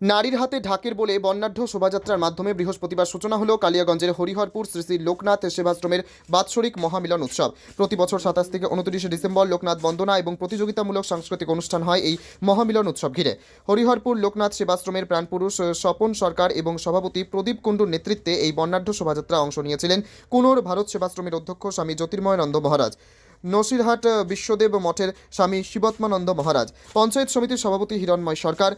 নারীর হাতে ঢাকের বলে বর্ণাঢ্য শোভাযাত্রার মাধ্যমে বৃহস্পতিবার সূচনা হলো কালিয়াগঞ্জের হরিহরপুর শ্রী শ্রী লোকনাথ সেবাশ্রমের বাৎসরিক মহামিলন উৎসব। প্রতি বছর সাতাশ থেকে উনত্রিশে ডিসেম্বর লোকনাথ বন্দনা এবং প্রতিযোগিতামূলক সাংস্কৃতিক অনুষ্ঠান হয় এই মহামিলন উৎসব ঘিরে। হরিহরপুর লোকনাথ সেবাশ্রমের প্রাণপুরুষ স্বপন সরকার এবং সভাপতি প্রদীপ কুণ্ডুর নেতৃত্বে এই বর্ণাঢ্য শোভাযাত্রা অংশ নিয়েছিলেন কুনোর ভারত সেবাশ্রমের অধ্যক্ষ স্বামী জ্যোতির্ময়ানন্দ মহারাজ, নসিরহাট বিশ্বদেব মঠের স্বামী শিবত্মানন্দ মহারাজ, পঞ্চায়েত সমিতির সভাপতি হিরণময় সরকার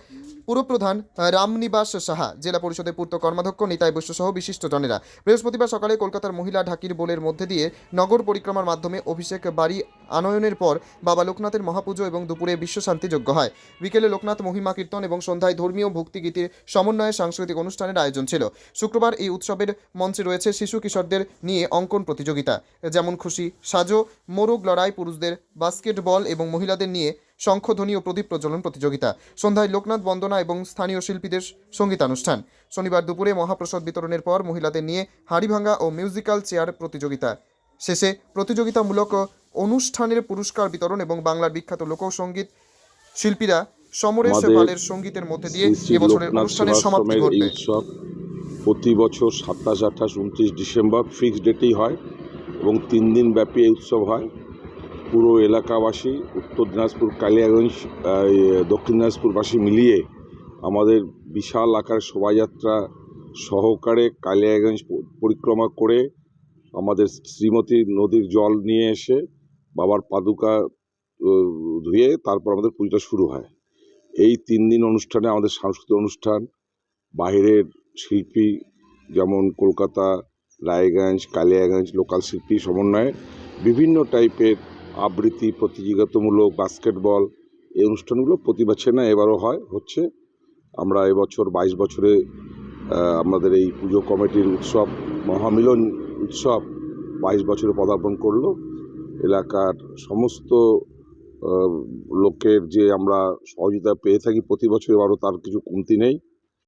পুরপ্রধান রামনিবাস সাহা, জেলা পরিষদের পূর্ত কর্মাধ্যক্ষ নিতাই বৈশ্য সহ বিশিষ্টজনেরা। বৃহস্পতিবার সকালে কলকাতার মহিলা ঢাকির বোলের মধ্যে দিয়ে নগর পরিক্রমার মাধ্যমে অভিষেক বাড়ি আনয়নের পর বাবা লোকনাথের মহাপুজো এবং দুপুরে বিশ্বশান্তি যজ্ঞ হয়। বিকেলে লোকনাথ মহিমা কীর্তন এবং সন্ধ্যায় ধর্মীয় ভক্তিগীতির সমন্বয়ে সাংস্কৃতিক অনুষ্ঠানের আয়োজন ছিল। শুক্রবার এই উৎসবের মঞ্চে রয়েছে শিশু কিশোরদের নিয়ে অঙ্কন প্রতিযোগিতা। যেমন খুশি, সাজো, মোরগ লড়াই পুরুষদের বাস্কেটবল এবং মহিলাদের নিয়ে শঙ্খধ্বনি ও প্রদীপ প্রজ্বলন প্রতিযোগিতা। সন্ধ্যায় লোকনাথ বন্দনা এবং স্থানীয় শিল্পীদের সঙ্গীতানুষ্ঠান। শনিবার দুপুরে মহাপ্রসাদ বিতরণের পর মহিলাদের নিয়ে হাড়িভাঙ্গা ও মিউজিক্যাল চেয়ার প্রতিযোগিতা। শেষে প্রতিযোগিতামূলক অনুষ্ঠানের পুরস্কার বিতরণ এবং বাংলার বিখ্যাত লোকসঙ্গীত শিল্পীরা সমরেশ পালের সঙ্গীতের মধ্যে দিয়ে এবছরের অনুষ্ঠানের সমাপ্তি ঘটবে। প্রতি বছর সাতাশ আঠাশ উনত্রিশ ডিসেম্বর ফিক্সড ডেটেই হয় এবং তিন দিন ব্যাপী এই উৎসব হয়। পুরো এলাকাবাসী, উত্তর দিনাজপুর, কালিয়াগঞ্জ দক্ষিণ দিনাজপুরবাসী মিলিয়ে আমাদের বিশাল আকার শোভাযাত্রা সহকারে কালিয়াগঞ্জ পরিক্রমা করে আমাদের শ্রীমতী নদীর জল নিয়ে এসে বাবার পাদুকা ধুয়ে তারপর আমাদের পুজোটা শুরু হয়। এই তিন দিন অনুষ্ঠানে আমাদের সাংস্কৃতিক অনুষ্ঠান, বাইরের শিল্পী যেমন কলকাতা, রায়গঞ্জ, কালিয়াগঞ্জ, লোকাল শিল্পী সমন্বয়ে বিভিন্ন টাইপের আবৃত্তি, প্রতিযোগিতামূলক বাস্কেটবল এই অনুষ্ঠানগুলো প্রতি বছর না এবারও হয়। হচ্ছে আমরা এবছর বাইশ বছরে আমাদের এই পুজো কমিটির উৎসব, মহামিলন উৎসব বাইশ বছরে পদার্পণ করল। এলাকার সমস্ত লোকের যে আমরা সহযোগিতা পেয়ে থাকি প্রতি বছর, এবারও তার কিছু কমতি নেই।